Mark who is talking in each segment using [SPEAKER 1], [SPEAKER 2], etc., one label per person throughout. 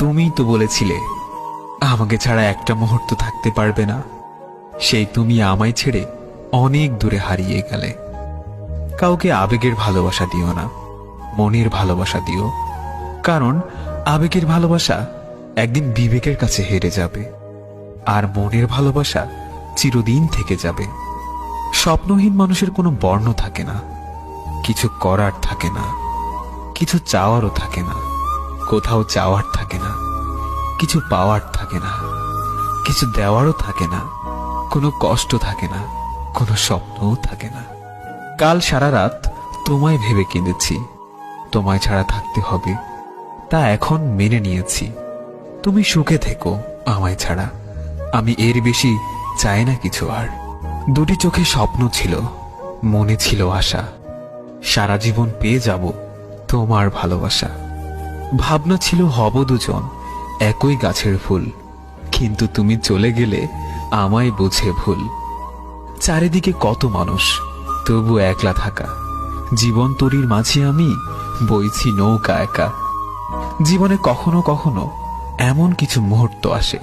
[SPEAKER 1] তুমিই তো বলেছিলে, আমাকে ছাড়া একটা মুহূর্ত থাকতে পারবে না। সেই তুমি আমায় ছেড়ে অনেক দূরে হারিয়ে গেলে। কাউকে আবেগের ভালোবাসা দিও না, মনের ভালোবাসা দিও। কারণ আবেগের ভালোবাসা একদিন বিবেকের কাছে হেরে যাবে, আর মনের ভালোবাসা চিরদিন থেকে যাবে। স্বপ্নহীন মানুষের কোনো বর্ণ থাকে না, কিছু করার থাকে না, কিছু চাওয়ারও থাকে না, কোথাও চাওয়ার থাকে না। কিছু পাওয়ার থাকে না, কিছু দেওয়ারও থাকে না, কোনো কষ্ট থাকে না, কোনো স্বপ্নও থাকে না। কাল সারা রাত তোমায় ভেবে কেঁদেছি তোমায় ছাড়া থাকতে হবে, তা এখন মেনে নিয়েছি। তুমি সুখে থেকো আমায় ছাড়া, আমি এর বেশি চাই না কিছু আর। দুটি চোখে স্বপ্ন ছিল, মনে ছিল আশা। সারা জীবন পেয়ে যাব তোমার ভালোবাসা। ভাবনা ছিল হব দুজন একই গাছের ফুল। কিন্তু তুমি চলে গেলে আমায় বুঝে ভুল। চারিদিকে কত মানুষ, তবু একলা থাকা। জীবন তরির মাঝে আমি বইছি নৌকা একা। জীবনে কখনো কখনো এমন কিছু মুহূর্ত আসে,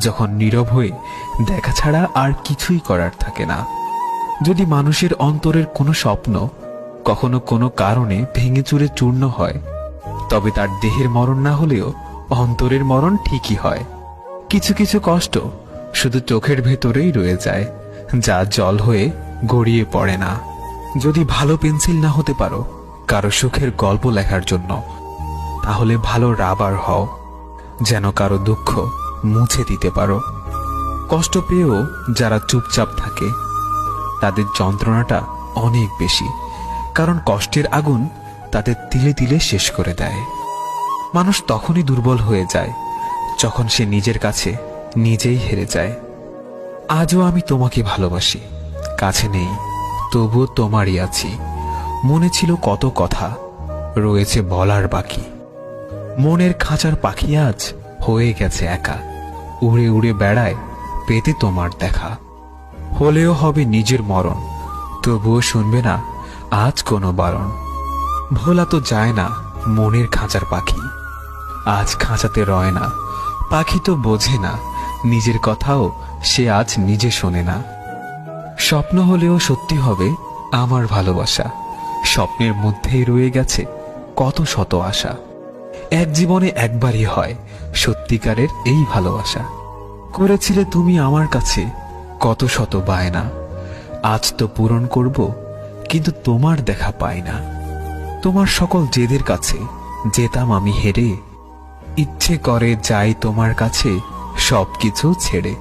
[SPEAKER 1] যখন নীরব হয়ে দেখা ছাড়া আর কিছুই করার থাকে না। যদি মানুষের অন্তরের কোনো স্বপ্ন কখনো কোনো কারণে ভেঙে চুরে চূর্ণ হয়, তবে তার দেহের মরণ না হলেও অন্তরের মরণ ঠিকই হয়। কিছু কিছু কষ্ট শুধু চোখের ভেতরেই রয়ে যায়, যা জল হয়ে গড়িয়ে পড়ে না। যদি ভালো পেন্সিল না হতে পারো কারও সুখের গল্প লেখার জন্য, তাহলে ভালো রাবার হও, যেন কারও দুঃখ মুছে দিতে পারো। কষ্ট পেয়েও যারা চুপচাপ থাকে, তাদের যন্ত্রণাটা অনেক বেশি, কারণ কষ্টের আগুন তাদের তিলে তিলে শেষ করে দেয়। মানুষ তখনই দুর্বল হয়ে যায়, যখন সে নিজের কাছে নিজেই হেরে যায়। আজও আমি তোমাকে ভালোবাসি, কাছে নেই, তবুও তোমারই আছি। মনে ছিল কত কথা, রয়েছে বলার বাকি। মনের খাঁচার পাখি আজ হয়ে গেছে একা, উড়ে উড়ে বেড়ায় পেতে তোমার দেখা। হলেও হবে নিজের মরণ, তবুও শুনবে না আজ কোনো বারণ। ভোলা তো যায় না মনের খাঁচার পাখি। আজ খাঁচাতে রয় না। পাখি তো বোঝে না, নিজের কথাও সে আজ নিজে শোনে না। স্বপ্ন হলেও সত্যি হবে আমার ভালোবাসা। স্বপ্নের মধ্যেই রয়ে গেছে কত শত আশা। এক জীবনে একবারই হয় সত্যিকারের এই ভালোবাসা। করেছিলে তুমি আমার কাছে কত শত বায়না। আজ তো পূরণ করব, কিন্তু তোমার দেখা পাই না। তোমার সকল জেদের কাছে যেতাম আমি হেরে ইচ্ছে করে যাই তোমার কাছে সবকিছু ছেড়ে।